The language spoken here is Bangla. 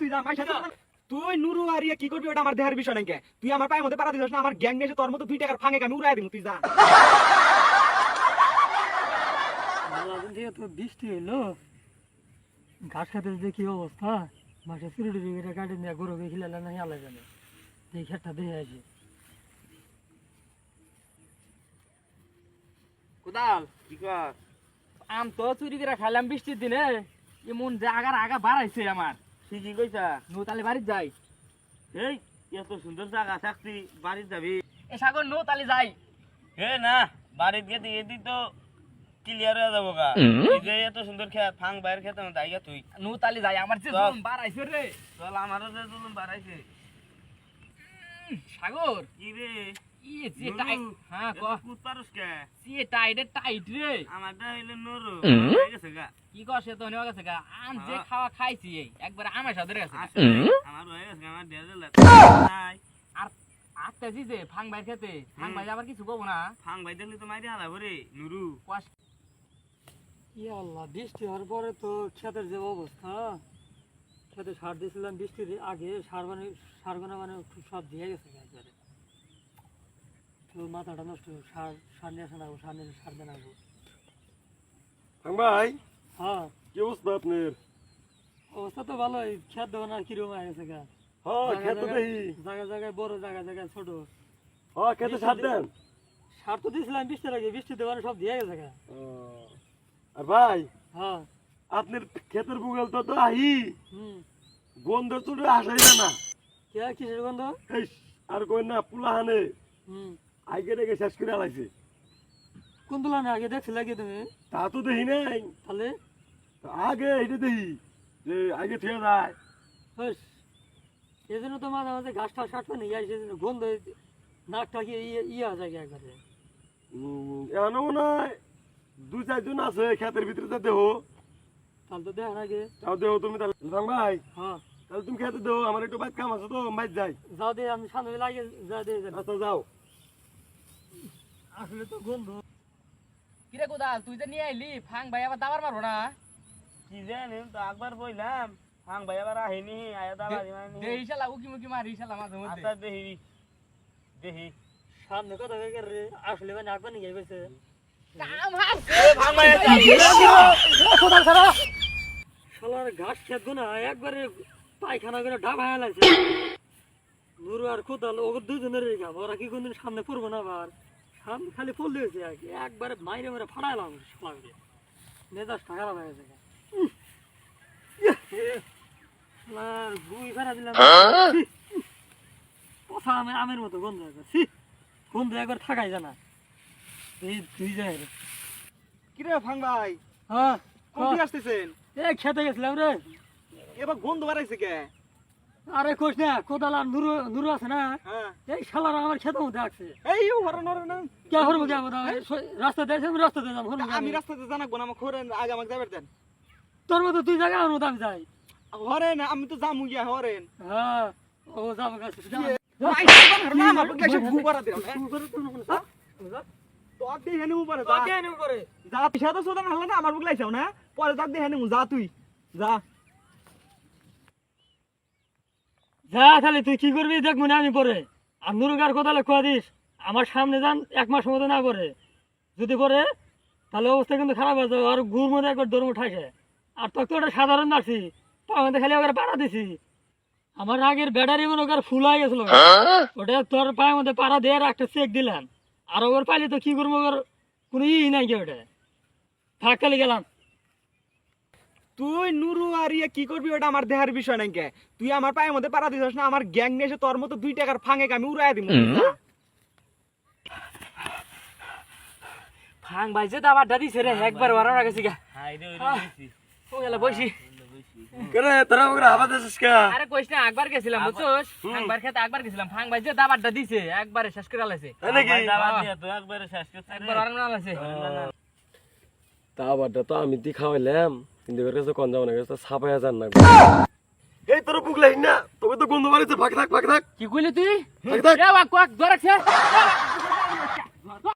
তুই যা মাই সাথে তুই নুরু আর ইয়ে কি করবি ওটা আমার দেহের বিষয় নাকি? তুই আমার পায়ের মধ্যে পাড়া দিস না আমার গ্যাং এসে তোর মতো দুই টাকার আমি উড়াই দিব তুই যা। বৃষ্টি হইল? ঘাস খেতে যে কি অবস্থা? মাসে সিঁড়ি দিকে গাড়ি নিয়ে গরু না জানে। এই খেটটা দেখে আসি কোদাল আম তো চুরি করে খাইলাম বৃষ্টির দিনে। এমন যে আগার আগা বাড়াইছে আমার। ঠিকই কইছা? নৌতালি বাড়ির যাই। এই এত সুন্দর জায়গা থাকতি বাড়ি যাবি? এ সাগর নৌতালি যাই। হে না বাড়িতে গেতে এদি তো ক্লিয়ার হয়ে যাব গা। এই যে এত সুন্দর খেত ফাং বাইরের খেতে না তাই। তুই নৌতালি যাই আমার যে চল। জম বাড়াইছে রে। চল আমারও যে দুজন বাড়াইছে সাগর। কি রে? যে টাইট হ্যাঁ। হয়ে গেছে গা। কি কর সে তো নেওয়া গেছে গা। আম যে। খাওয়া খাইছি এই একবার আমার সাথে গেছে গা। আসলে আমার গেছে গা, আমার দেড় লাখ নাই। আটতেছি যে ফাং বাইর খেতে। ফাং হুম। আবার কিছু কব না। ফাং ভাই দেখলি তো মাইরে রে নুরু। আল্লাহ বৃষ্টি হওয়ার পরে তো ক্ষেতের যে অবস্থা খেতে সার দিয়েছিলাম বৃষ্টির আগে সার মানে সার মানে খুব সব দিয়ে গেছে একবারে। মাথাটা নষ্ট সার সার নিয়ে আসা না সার নিয়ে সার দেন আসব ভাই হ্যাঁ। কি অবস্থা আপনার? অবস্থা তো ভালোই খেত দেবো না কীরকম হয়ে গেছে গা। হ্যাঁ জায়গায় জায়গায়- জায়গায় জায়গায় বড় জায়গায় জায়গায় ছোট। হ্যাঁ খেতে সার দেন। সার তো দিয়েছিলাম বৃষ্টির আগে বৃষ্টি দেওয়ার সব দিয়ে গেছে গা। আর ভাই হ্যাঁ। আপনার ক্ষেতের বুগল তো তো আহি গন্ধ চুড়ে আসাই না। কে কিসের গন্ধ? আর কই না পুলা হানে হুম। আগে ডেকে শেষ করে আলাইছে। কোন তুলনা আগে দেখছি লাগি তুমি তা তো দেখি নাই। তাহলে? আগে এটা দেখি যে আগে থুয়ে যায়। বেশ এই জন্য তো মাঝে মাঝে ঘাস টাস কাটবে না ইয়া সেজন্য গন্ধ নাকটা কি ইয়ে যায় একবারে। এমন মনে হয় দু চারজন আছে ক্ষেতের ভিতরে যা দেহ। তাহলে তো দেখার আগে। তাও দেহ তুমি তাহলে ভাই হ্যাঁ। তাহলে তুমি খেতে দেহ আমার একটু বাইক কাম আছে তো বাইক যাই। যাও দে আমি সামনে লাগে যা যাব আচ্ছা যাও। আসলে তো গন্ধ। কিরে কোদাল তুই যে নিয়ে আইলি ফাং ভাই আবার দাবার মারবো না? কি জানি তো একবার বইলাম। ফাং ভাই আবার আহিনি আয়া দা বাড়ি মানি দে ইশালা উকি মুকি মারি ইশালা মাঝে মধ্যে। আচ্ছা দেখি দেখি সামনে কথা রে আসলে মানে আঁকবা নিয়ে গেছে। কাম ফাং ভাই শালার ঘাস খেত না একবারে পায়খানা করে ডাব লাগছে। নুরু আর কোদাল ওর দুজনের রেখা ওরা কি কোনদিন সামনে পড়ব না আবার? খালি হয়েছে আর কি। একবারে মাইরে মেরে ফাড়াইলাম শালাকে মেজাজ খারাপ হয়ে গেছে। গুই ফেরা দিলাম। কথা আমি আমের মতো গন্ধ একবার ছি, গন্ধ একবার থাকাই জানা এই দুই যায় রে কিরে ফাং ভাই? হ্যাঁ কোন দিকে আসতেছেন? এই খেতে গেছিলাম রে। এবার গন্ধ বাড়াইছে কে? আরে কোশ না কোদাল আর নুরু নুরু আছে না হ্যাঁ এই শালার আমার খেতে মধ্যে আসছে এই হরন হরন হরন। কে হরবো আমার রাস্তা দেখছি আমি রাস্তা দিয়ে যাব আমি রাস্তাতে জানাব না আমার খোরেন আগে আমাকে দেন তোর মতো তুই জায়গা আমার আমি যাই হরেন আমি তো যামু গিয়া হরেন হ্যাঁ ও যাব কাছে ভাই, আমার না, এসে ফু করা দিলাম, হ্যাঁ? তোর দিয়ে হেনে উপরে যা। যা, তুই সাথে সোদা না হলে না, আমার বুক লাইছাও না? পরে তোর দিয়ে হেনে যা তুই, যা। যা তাহলে তুই কি করবি দেখ মনে আমি পরে। আর নুরুগার কোদালে কোয়া দিস আমার সামনে যান এক মাস মতো না করে যদি করে তাহলে অবস্থা কিন্তু খারাপ হয়ে যাবে আর গুড় মধ্যে একবার দৌড় উঠাইছে আর তোকে তো ওটা সাধারণ তখন তো খালি ওকে পাড়া দিছি। আমার আগের ব্যাটারি মনে ওকে ফুল হয়ে গেছিল। ওটা তোর পায়ের মধ্যে পাড়া দিয়ে একটা চেক দিলাম। আর ওর পাইলে তো কি করব ওর কোনো ই নাই কি ওটা। থাক খালি গেলাম। তুই নুরু আর ইয়ে কি করবি ওটা আমার দেহার বিষয় নাই কে তুই আমার পায়ের মধ্যে পাড়া দিছিস না আমার গ্যাং নিয়ে এসে তোর মতো দুই টাকার ফাঙে আমি উড়াই দিব ফাং ভাই যে দাবারটা দিছে রে একবার ওরা গেছে গা হাই রে ওই দিছি ও গেল বসি কেরে তোরা ওকে হাবা দিছিস কে? আরে কইস না একবার গেছিলাম বুঝছস? খেতে একবার গেছিলাম ফাং ভাই যে দাবারটা দিছে একবারে শেষ করে আলাইছে। তাই নাকি? ভাই দিয়া তো একবারে শেষ করতে একবার ওরা না আলাইছে। তা আবারটা তো আমি দি খাওয়াইলাম। কিন্তু এর কাছে কন যাব না কাছে ছাপাইয়া যান না। এই তোর বুক লাইন না তোকে তো গন্ধ বাড়িতে ফাঁক থাক ফাঁক থাক। কি কইলি তুই? ফাঁক থাক। ধরেছে